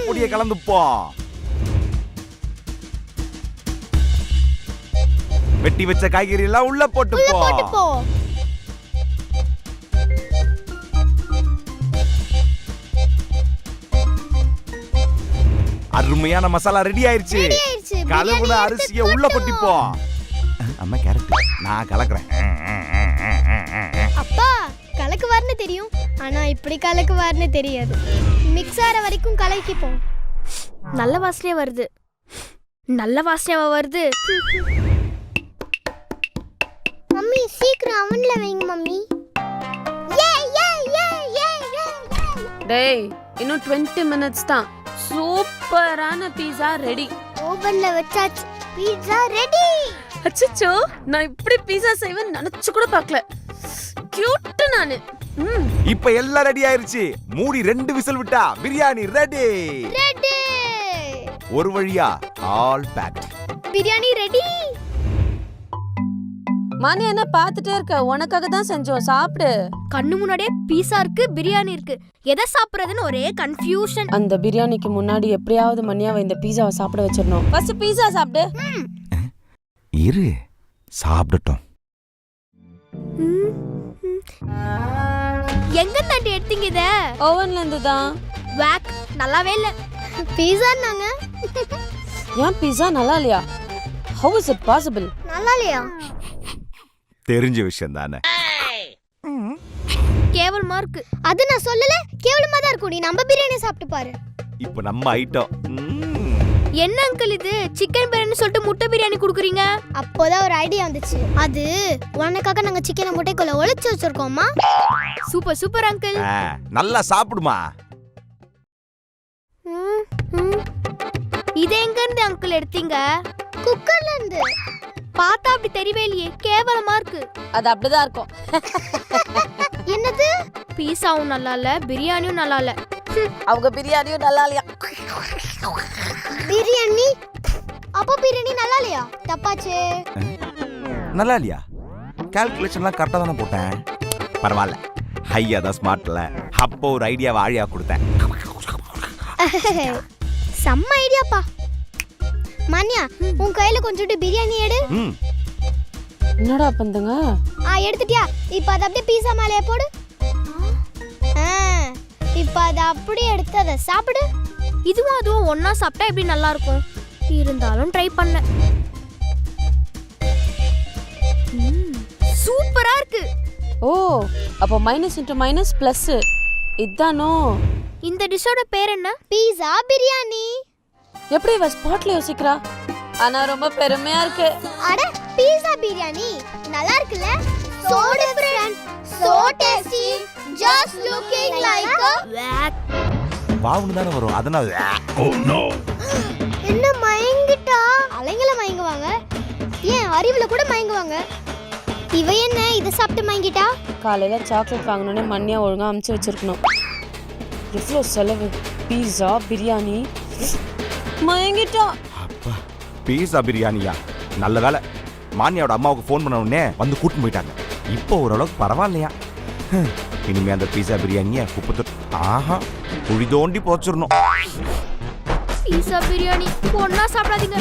பொடியை கலந்துப்போம் வெட்டி வச்ச காய்கறி எல்லாம் உள்ள போட்டுப்போ. அருமையான மசாலா ரெடி ஆயிருச்சு. எடுத்து அரிசியை உள்ள கொட்டிப்போம் அம்மா கேரட் நான் கலக்குறேன். அப்பா கலக்குவார்னு தெரியும். ஆனா இப்படி கலக்குவார்னு தெரியாது. மிக்ஸ் ஆற வரைக்கும் கலக்கிப்போம். நல்ல வாசனையா வருது. நல்ல வாசனையா வருது. மம்மி சீக்கிரம் அவன்ல வைங்க மம்மி. டேய் இன்னும் 20 மினிட்ஸ் தான். சூப்பரான பீஸா ரெடி ஓவன்ல வச்சாச்சு. பீட்சா ரெடி அச்சச்சோ நான் இப்படி பீஸா செய்வேன் நினைச்சு கூட பார்க்கல. கியூட் நானு. இப்ப எல்லாம் ரெடி ஆயிருச்சு. மூடி ரெண்டு விசில் விட்டா பிரியாணி ரெடி ரெடி ஒரு வழியா ஆல் பேக்ட் பிரியாணி ரெடி மணி என்ன பார்த்துட்டே இருக்க? உனக்காக தான் செஞ்சோம். சாப்பிடு. கண்ணு முன்னாடியே பீஸா இருக்கு பிரியாணி இருக்கு. எதை சாப்பிடுறதுன்னு ஒரே கன்ஃபியூஷன் அந்த பிரியாணிக்கு முன்னாடி எப்படியாவது மணியாவை இந்த பீஸாவை சாப்பிட வச்சிடணும். ஃபர்ஸ்ட் பீஸா சாப்பிடு. இரு சாப்பிடட்டும். எங்க தாண்டி எடுத்தீங்க இத? ஓவன்ல இருந்து தான் வேக் நல்லாவே இல்ல. பீஸா நாங்க ஏன் பீஸா? நல்லா இல்லையா? ஹவு இஸ் இட் பாசிபிள் நல்லா இல்லையா? தெரிஞ்ச விஷயம் தானே கேவலமா இருக்கு. அது நான் சொல்லல. கேவலமா தான் இருக்கும். நீ நம்ம பிரியாணி சாப்பிட்டு பாரு. இப்ப நம்ம ஐட்டம் என்ன அங்கிள் இது? சிக்கன் பிரியாணி சொல்லிட்டு முட்டை பிரியாணி குடுக்குறீங்க? அப்போதான் ஒரு ஐடியா வந்துச்சு. அது உனக்காக நாங்க சிக்கனை முட்டைக்குள்ள ஒளிச்சு வச்சிருக்கோமா சூப்பர் சூப்பர் அங்கிள் நல்லா சாப்பிடுமா? இது எங்க இருந்து அங்கிள் எடுத்தீங்க? குக்கர்ல இருந்து பார்த்தா அப்படி தெரியவே இல்லையே. கேவலமா இருக்கு. அது அப்படிதான் இருக்கும். என்னது? பீஸாவும் நல்லா இல்ல பிரியாணியும் நல்லா இல்ல. அவங்க பிரியாணியும் நல்லா இல்லையா? பிரியாணி. அப்போ பிரியாணி நல்லா இல்லையா தப்பாச்சே நல்லா இல்லையா கால்குலேஷன்லாம் கரெக்டாக தானே போட்டேன். பரவாயில்ல ஹையா தான் ஸ்மார்ட்ல அப்போ ஒரு ஐடியாவை ஆழியா கொடுத்தேன். செம்ம ஐடியாப்பா மானியா உன் கையில கொஞ்சோண்டு பிரியாணி எடு. என்னடா பந்துங்க ஆ எடுத்துட்டியா? இப்போ அதை அப்படியே பீஸா மேலேயே போடு. ஆ இப்போ அதை அப்படியே எடுத்து அதை சாப்பிடு. இதுவும் அதுவும் ஒண்ணா சாப்பிட்டா எப்படி நல்லா இருக்கும் இருந்தாலும் ட்ரை பண்ண. சூப்பரா இருக்கு. ஓ அப்போ மைனஸ் இன்ட்டு மைனஸ் ப்ளஸ் இதானோ? இந்த டிஷ்ஷோட பேர் என்ன? பீஸா பிரியாணி எப்படி இவ ஸ்பாட்ல யோசிக்கிறா? ஆனா ரொம்ப பெருமையா இருக்கு. அட பீஸா பிரியாணி நல்லா இருக்குல்ல? So different so tasty just looking like வாவுன்னு தானே வரும். அதனால என்ன மயங்கிட்டா? அலைங்கள மயங்குவாங்க. ஏன் அறிவுல கூட மயங்குவாங்க? இவ என்ன இத சாப்பிட்டு மயங்கிட்டா? காலையில சாக்லேட் வாங்கணும்னே மண்ணியா ஒழுங்கா அமுச்சு வச்சிருக்கணும். எவ்வளோ செலவு? பீஸா பிரியாணி. மயங்கிட்டா. அப்பா பீஸா பிரியாணியா? நல்ல வேலை மானியாவோட அம்மாவுக்கு ஃபோன் பண்ண உடனே வந்து கூட்டின்னு போயிட்டாங்க. இப்போ ஓரளவுக்கு பரவாயில்லையா? இனிமே அந்த பீஸா பிரியாணியை குப்பை ஆஹா குழி தோண்டி போச்சிடணும் பீஸா பிரியாணி ஒன்னா சாப்பிடாதீங்க